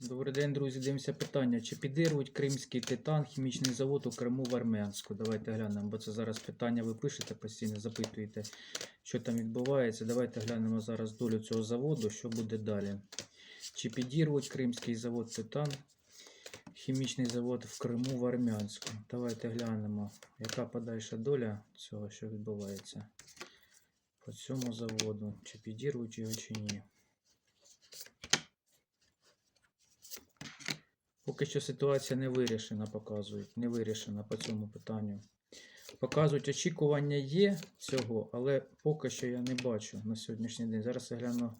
Добрий день, друзі. Дивимося питання. Чи підірвуть кримський титан хімічний завод у Криму в Армянську? Давайте глянемо, бо це зараз питання ви пишете постійно, запитуєте, що там відбувається. Давайте глянемо зараз долю цього заводу, що буде далі. Чи підірвуть кримський завод титан, хімічний завод в Криму в Армянську? Давайте глянемо, яка подальша доля цього, що відбувається по цьому заводу. Чи підірвуть його, чи ні. Поки що ситуація не вирішена, показують. Не вирішена по цьому питанню. Показують, очікування є цього, але поки що я не бачу на сьогоднішній день. Зараз я гляну,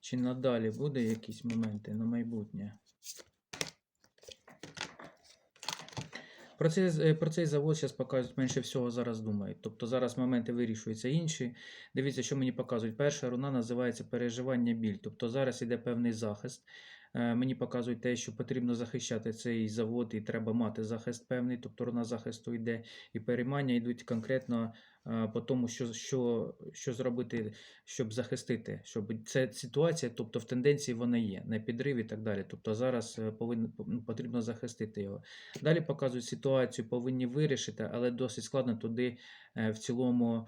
чи надалі буде якісь моменти на майбутнє. Про цей, про цей завод зараз показують менше всього зараз думають. Тобто зараз моменти вирішуються інші. Дивіться, що мені показують. Перша руна називається переживання біль. Тобто зараз іде певний захист. Е, Мені показують те, що потрібно захищати цей завод, і треба мати захист певний, тобто руна захисту йде, і переймання йдуть конкретно е, по тому, що, що, що зробити, щоб захистити, щоб ця ситуація, тобто в тенденції вона є, не підрив і так далі. Тобто зараз е, повинен, ну, потрібно захистити його. Далі показують ситуацію, повинні вирішити, але досить складно туди в цілому.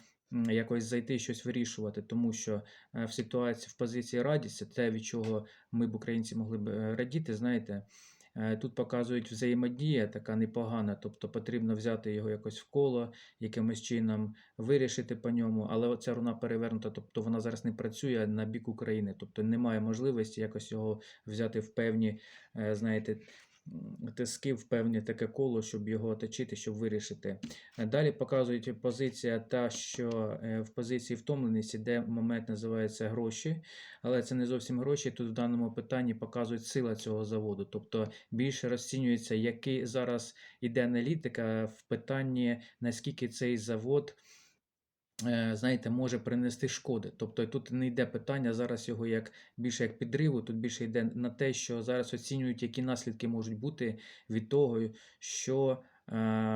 Якось зайти щось вирішувати, тому що е, в ситуації в позиції радісті, те, від чого ми б українці могли б е, радіти, знаєте, е, тут показують взаємодія така непогана, тобто потрібно взяти його якось в коло, якимось чином вирішити по ньому, але оця руна перевернута, тобто вона зараз не працює на бік України, тобто немає можливості якось його взяти в певні, знаєте, тиски певне таке коло, щоб його оточити, щоб вирішити. Далі показують позиція та, що е, в позиції втомленості, де момент називається гроші, але це не зовсім гроші. Тут в даному питанні показують сила цього заводу. Тобто більше розцінюється, який зараз іде аналітика в питанні, наскільки цей завод. Е, Знаєте, може принести шкоди. Тобто тут не йде питання зараз його як більше як підриву, тут більше йде на те, що зараз оцінюють, які наслідки можуть бути від того, що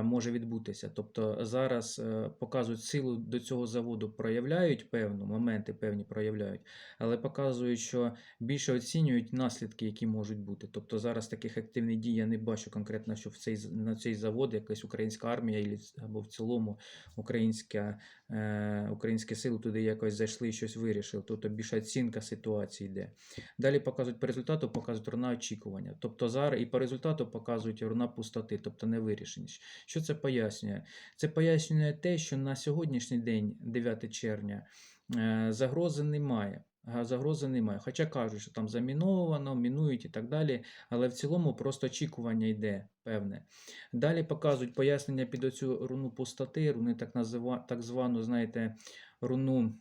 може відбутися. Тобто зараз е, показують силу до цього заводу, проявляють певну, моменти певні проявляють, але показують, що більше оцінюють наслідки, які можуть бути. Тобто зараз таких активних дій я не бачу конкретно, що в цей, на цей завод якась українська армія або в цілому українська, е, українські сили туди якось зайшли і щось вирішили. Тобто більша оцінка ситуації йде. Далі показують по результату, показують руна очікування. Тобто зараз і по результату показують руна пустоти, тобто невирішеність. Що це пояснює? Це пояснює те, що на сьогоднішній день, 9 червня, е, загрози немає. Загрози немає. Хоча кажуть, що там заміновано, мінують і так далі, але в цілому просто очікування йде певне. Далі показують пояснення під оцю руну пустоти, руни так, назива, так звану, знаєте, руну,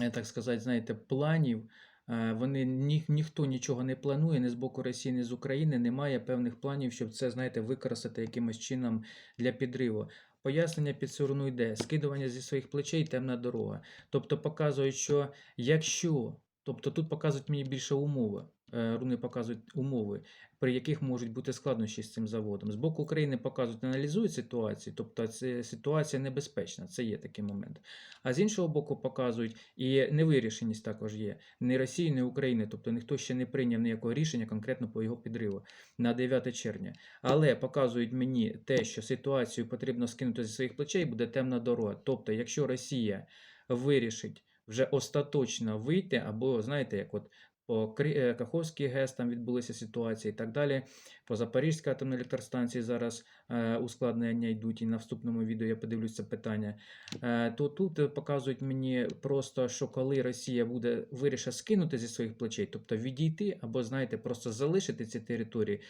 е, так сказати, знаєте, планів. Е, Вони ні, ніхто нічого не планує, ні з боку Росії, ні з України. Немає певних планів, щоб це, знаєте, використати якимось чином для підриву. Пояснення під цю руну йде, скидування зі своїх плечей, темна дорога. Тобто показують, що якщо, тобто тут показують мені більше умови, руни показують умови, при яких можуть бути складнощі з цим заводом. З боку України показують, аналізують ситуацію, тобто ситуація небезпечна, це є такий момент. А з іншого боку, показують і невирішеність також є. Ні Росії, ні України, тобто ніхто ще не прийняв ніякого рішення конкретно по його підриву на 9 червня. Але показують мені те, що ситуацію потрібно скинути зі своїх плечей, буде темна дорога. Тобто, якщо Росія вирішить вже остаточно вийти, або знаєте, як от по е, Каховській ГЕС там відбулися ситуації і так далі. По Запорізькій атомній електростанції зараз е, ускладнення йдуть, і на вступному відео я подивлюся питання. Е, то тут показують мені просто, що коли Росія буде вирішить скинути зі своїх плечей, тобто відійти, або знаєте, просто залишити ці території.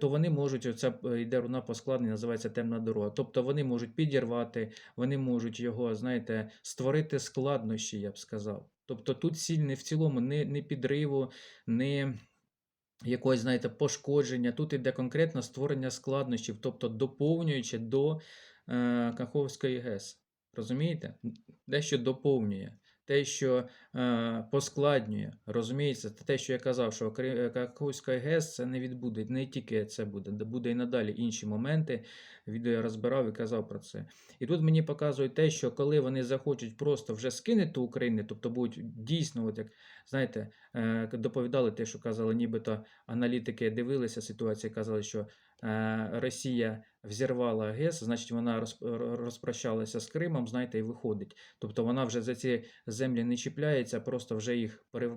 То вони можуть, оця йде руна по складненню, називається темна дорога. Тобто вони можуть підірвати, вони можуть його, знаєте, створити складнощі, я б сказав. Тобто тут ціль не в цілому не, не підриву, не якогось, знаєте, пошкодження. Тут іде конкретно створення складнощів, тобто доповнюючи до е, Каховської ГЕС. Розумієте? Дещо доповнює. те, що е, поскладнює, розуміється, те, що я казав, що е, Каховська ГЕС це не відбуде, не тільки це буде, де буде і надалі інші моменти. Відео я розбирав і казав про це. І тут мені показують те, що коли вони захочуть просто вже скинути Україну, тобто будуть дійсно, от як знаєте, е, доповідали те, що казали, нібито аналітики дивилися ситуацію, казали, що е, Росія взірвала ГЕС, значить вона розпрощалася з Кримом, знаєте, і виходить. Тобто вона вже за ці землі не чіпляється, просто вже їх е,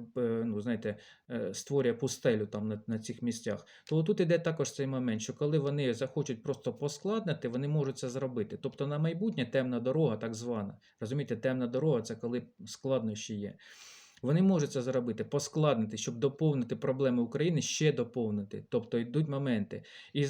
ну, знаєте, створює пустелю там на, на цих місцях. То тут іде також цей момент, що коли вони захочуть просто поскладнити, вони можуть це зробити. Тобто на майбутнє темна дорога, так звана. Розумієте, темна дорога це коли складнощі є. Вони можуть це зробити, поскладнити, щоб доповнити проблеми України, ще доповнити. Тобто йдуть моменти. І,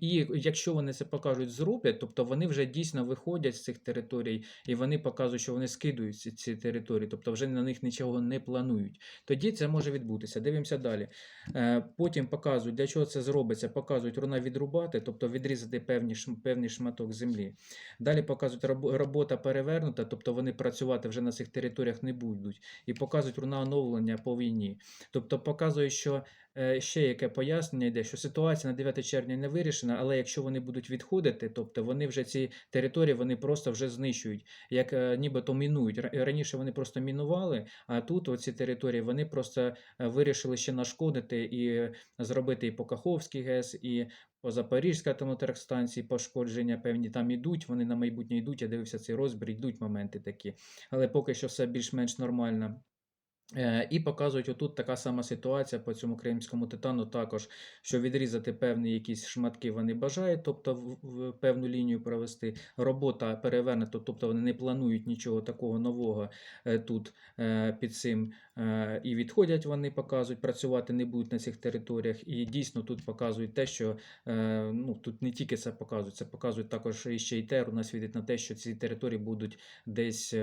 і якщо вони це покажуть, зроблять, тобто вони вже дійсно виходять з цих територій, і вони показують, що вони скидують ці, території, тобто вже на них нічого не планують. Тоді це може відбутися. Дивимося далі. Е, Потім показують, для чого це зробиться. Показують руна відрубати, тобто відрізати певні, певний шматок землі. Далі показують робота перевернута, тобто вони працювати вже на цих територіях не будуть. І показують руна по війні. Тобто показує, що е, ще яке пояснення йде, що ситуація на 9 червня не вирішена, але якщо вони будуть відходити, тобто вони вже ці території вони просто вже знищують, як е, нібито мінують. Раніше вони просто мінували, а тут оці території вони просто е, вирішили ще нашкодити і зробити і по Каховській ГЕС, і по Запорізькій атомоелектростанції пошкодження певні там ідуть, вони на майбутнє йдуть. Я дивився цей розбір, йдуть моменти такі. Але поки що все більш-менш нормально. Е, І показують отут така сама ситуація по цьому кримському титану також, що відрізати певні якісь шматки вони бажають, тобто в, певну лінію провести. Робота перевернута, тобто вони не планують нічого такого нового е, тут е, під цим. І відходять вони, показують, працювати не будуть на цих територіях. І дійсно тут показують те, що ну, тут не тільки це показують, це показують також і ще й ТЕР, у нас світить на те, що ці території будуть десь.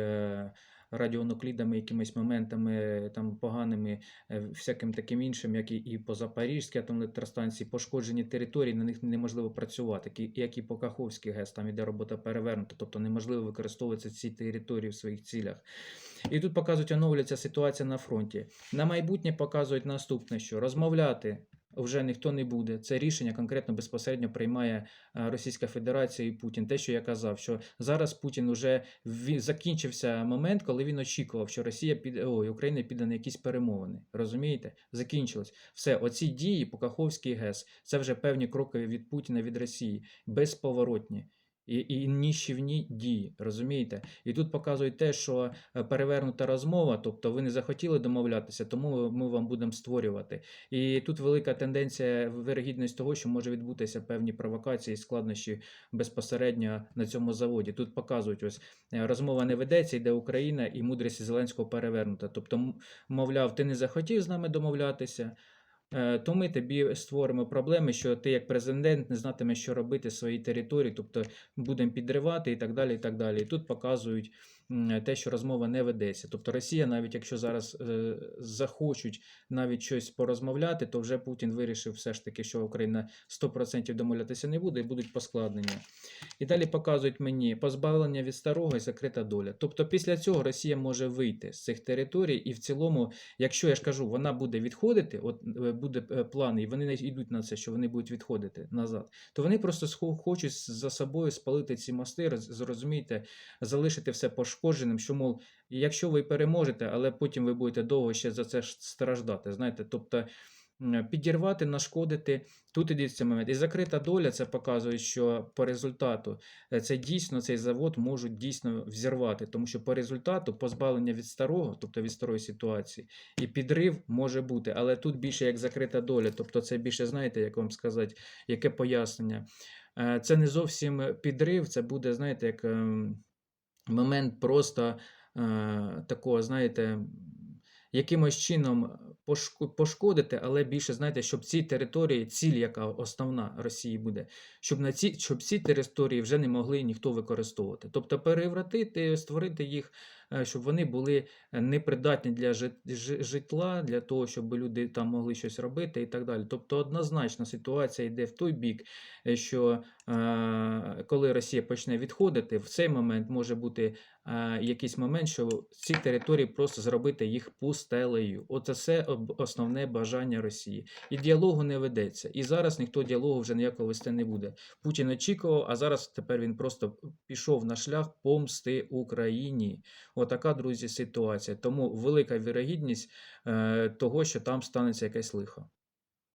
Радіонуклідами, якимись моментами там поганими, е, всяким таким іншим, як і, по Запорізькій атомелектростанції, пошкоджені території, на них неможливо працювати, як і- по Каховській ГЕС, там іде робота перевернута, тобто неможливо використовувати ці території в своїх цілях. І тут показують, оновлюється ситуація на фронті. На майбутнє показують наступне, що розмовляти. Вже ніхто не буде. Це рішення конкретно безпосередньо приймає е, Російська Федерація і Путін. Те, що я казав, що зараз Путін вже закінчився момент, коли він очікував, що Росія піде, ой, Україна піде на якісь перемовини. Розумієте? Закінчилось. Все, оці дії по Каховській ГЕС це вже певні кроки від Путіна від Росії, безповоротні. І, і нищівні дії, розумієте? І тут показують те, що е, перевернута розмова, тобто ви не захотіли домовлятися, тому ми вам будемо створювати. І тут велика тенденція, вирогідність того, що може відбутися певні провокації і складнощі безпосередньо на цьому заводі. Тут показують ось е, розмова не ведеться, йде Україна і мудрість Зеленського перевернута. Тобто, мовляв, ти не захотів з нами домовлятися. Е, То ми тобі створимо проблеми, що ти як президент не знатимеш, що робити в своїй території, тобто будемо підривати і так далі. І так далі. І тут показують те, що розмова не ведеться. Тобто Росія, навіть якщо зараз е, захочуть навіть щось порозмовляти, то вже Путін вирішив все ж таки, що Україна 100% домовлятися не буде і будуть поскладнення. І далі показують мені позбавлення від старого і закрита доля. Тобто після цього Росія може вийти з цих територій, і в цілому, якщо я ж кажу, вона буде відходити, от е, буде е, план, і вони не йдуть на це, що вони будуть відходити назад, то вони просто хочуть за собою спалити ці мости, роз- зрозумійте, залишити все пошкодженим, що мов, якщо ви переможете, але потім ви будете довго ще за це страждати. Знаєте, тобто. Підірвати, нашкодити. Тут іде момент. І закрита доля це показує, що по результату е, це дійсно цей завод можуть дійсно взірвати, тому що по результату позбавлення від старого, тобто від старої ситуації, і підрив може бути, але тут більше як закрита доля, тобто це більше, знаєте, як вам сказати, яке пояснення. Е, Це не зовсім підрив, це буде, знаєте, як ем, момент просто е, такого, знаєте, якимось чином пошко- пошкодити, але більше, знаєте, щоб ці території, ціль, яка основна Росії буде, щоб на ці, щоб ці території вже не могли ніхто використовувати. Тобто перевратити, створити їх е, щоб вони були е, непридатні для жит- житла, для того, щоб люди там могли щось робити і так далі. Тобто однозначно ситуація йде в той бік, е, що коли Росія почне відходити, в цей момент може бути якийсь момент, що ці території просто зробити їх пустелею. Оце все основне бажання Росії. І діалогу не ведеться. І зараз ніхто діалогу вже ніякого вести не буде. Путін очікував, а зараз тепер він просто пішов на шлях помсти Україні. Отака, друзі, ситуація. Тому велика вірогідність е, того, що там станеться якесь лихо.